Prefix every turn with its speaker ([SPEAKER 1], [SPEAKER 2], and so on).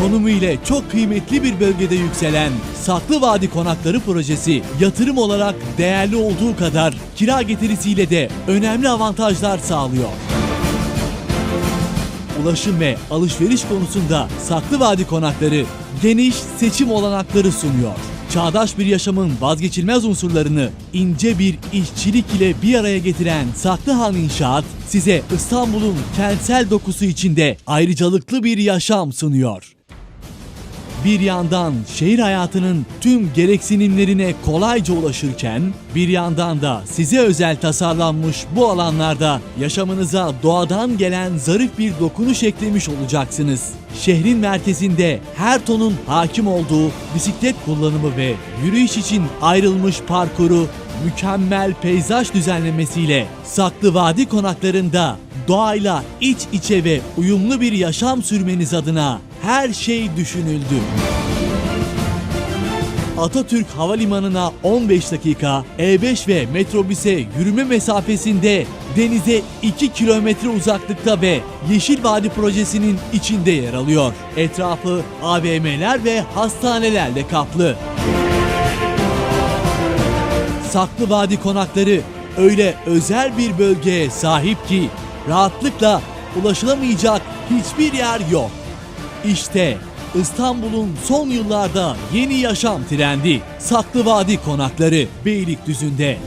[SPEAKER 1] Konumu ile çok kıymetli bir bölgede yükselen Saklı Vadi Konakları projesi yatırım olarak değerli olduğu kadar kira getirisiyle de önemli avantajlar sağlıyor. Ulaşım ve alışveriş konusunda Saklı Vadi Konakları geniş seçim olanakları sunuyor. Çağdaş bir yaşamın vazgeçilmez unsurlarını ince bir işçilik ile bir araya getiren Saklıhan İnşaat size İstanbul'un kentsel dokusu içinde ayrıcalıklı bir yaşam sunuyor. Bir yandan şehir hayatının tüm gereksinimlerine kolayca ulaşırken bir yandan da size özel tasarlanmış bu alanlarda yaşamınıza doğadan gelen zarif bir dokunuş eklemiş olacaksınız. Şehrin merkezinde her tonun hakim olduğu bisiklet kullanımı ve yürüyüş için ayrılmış parkuru mükemmel peyzaj düzenlemesiyle Saklı Vadi konaklarında doğayla iç içe ve uyumlu bir yaşam sürmeniz adına her şey düşünüldü. Atatürk Havalimanı'na 15 dakika, E5 ve metrobüse yürüme mesafesinde denize 2 kilometre uzaklıkta ve Yeşil Vadi projesinin içinde yer alıyor. Etrafı AVM'ler ve hastanelerle kaplı. Saklı Vadi konakları öyle özel bir bölgeye sahip ki rahatlıkla ulaşılamayacak hiçbir yer yok. İşte İstanbul'un son yıllarda yeni yaşam trendi Saklı Vadi konakları Beylikdüzü'nde.